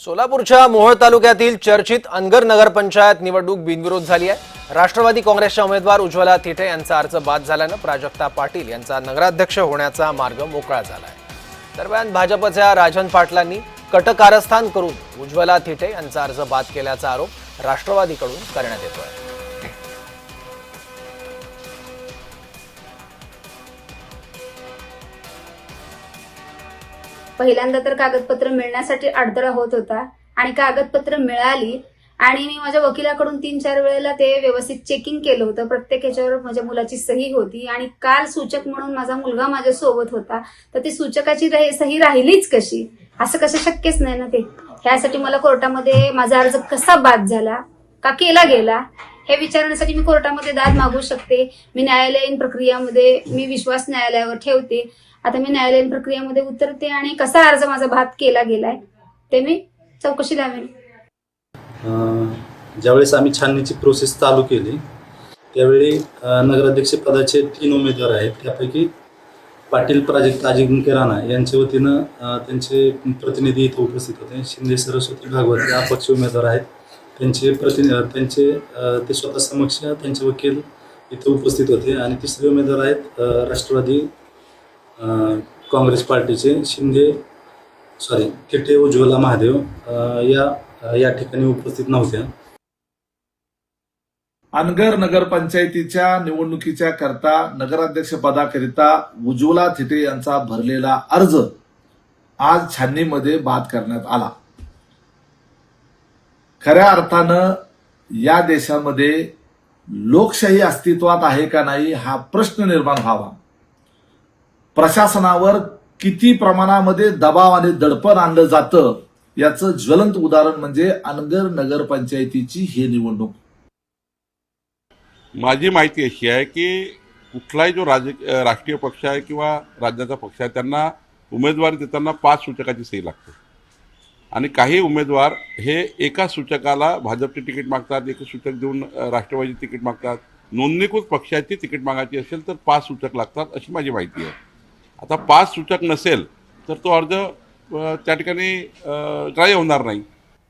सोलापूरच्या मोहोळ तालुक्यातील चर्चित अनगर नगरपंचायत निवडणूक बिनविरोध झाली आहे. राष्ट्रवादी काँग्रेसच्या उमेदवार उज्ज्वला थिटे यांचा अर्ज बाद झाल्यानं प्राजक्ता पाटील यांचा नगराध्यक्ष होण्याचा मार्ग मोकळा झाला आहे दरम्यान भाजपच्या राजन पाटलांनी कटकारस्थान करून उज्ज्वला थिटे यांचा अर्ज बाद केल्याचा आरोप राष्ट्रवादीकडून करण्यात येतोय. पहिल्यांदा तर कागदपत्र मिळण्यासाठी अडथळा होत होता आणि कागदपत्र मिळाली आणि मी माझ्या वकिलाकडून तीन चार वेळेला ते व्यवस्थित चेकिंग केलं होतं. प्रत्येक याच्यावर माझ्या मुलाची सही होती आणि काल सूचक म्हणून माझा मुलगा माझ्या सोबत होता. तर ती सूचकाची सही राहिलीच कशी? असं कसं शक्यच नाही ना ते. ह्यासाठी मला कोर्टामध्ये माझा अर्ज कसा बाद झाला? का केला गेला? हे विचारण्यासाठी मी कोर्टामध्ये दाद मागू शकते. मी न्यायालयीन प्रक्रियामध्ये मी विश्वास न्यायालयावर ठेवते. आता मी न्यायालयीन प्रक्रियेमध्ये उतरते आणि कसा अर्ज माझा भात केला गेलाय ते मी चौकशी लावेल ज्यावेळेस आम्ही छाननीची प्रोसेस चालू केली त्यावेळी नगराध्यक्ष पदाचे तीन उमेदवार आहेत. त्यापैकी पाटील प्राजक्ता अजिंक्य राणा यांच्या वतीनं त्यांचे प्रतिनिधी इथं उपस्थित होते. शिंदे सरस्वती भागवत या अपक्ष उमेदवार आहेत. त्यांचे प्रतिनि त्यांचे ते स्वतः समक्ष त्यांचे वकील इथं उपस्थित होते. आणि तिसरे उमेदवार आहेत राष्ट्रवादी काँग्रेस पार्टीचे शिंदे सॉरी थिटे उज्ज्वला महादेव या या ठिकाणी उपस्थित नव्हत्या. अनगर नगरपंचायतीच्या निवडणुकीच्या करता नगराध्यक्ष पदाकरिता उज्ज्वला थिटे यांचा भरलेला अर्ज आज छाननीमध्ये बाद करण्यात आला. खऱ्या अर्थानं या देशामध्ये लोकशाही अस्तित्वात आहे का नाही हा प्रश्न निर्माण व्हावा. प्रशासनावर किती प्रमाणामध्ये दबाव आणि दडपण आणलं जातं याचं ज्वलंत उदाहरण म्हणजे अनगर नगरपंचायतीची ही निवडणूक. माझी माहिती अशी आहे की कुठलाही जो राज राष्ट्रीय पक्ष आहे किंवा राज्याचा पक्ष आहे त्यांना उमेदवारी देताना पाच सूचकाची सही लागते. आणि काही उमेदवार हे एका सूचकाला भाजपचे तिकीट मागतात एक सूचक देऊन राष्ट्रवादीचे तिकीट मागतात. नोंदणीकृत पक्षाची तिकीट मागायची असेल तर पाच सूचक लागतात अशी माझी माहिती आहे. आता पाच सूचक नसेल तर तो अर्ज त्या ठिकाणी ग्राह्य होणार नाही.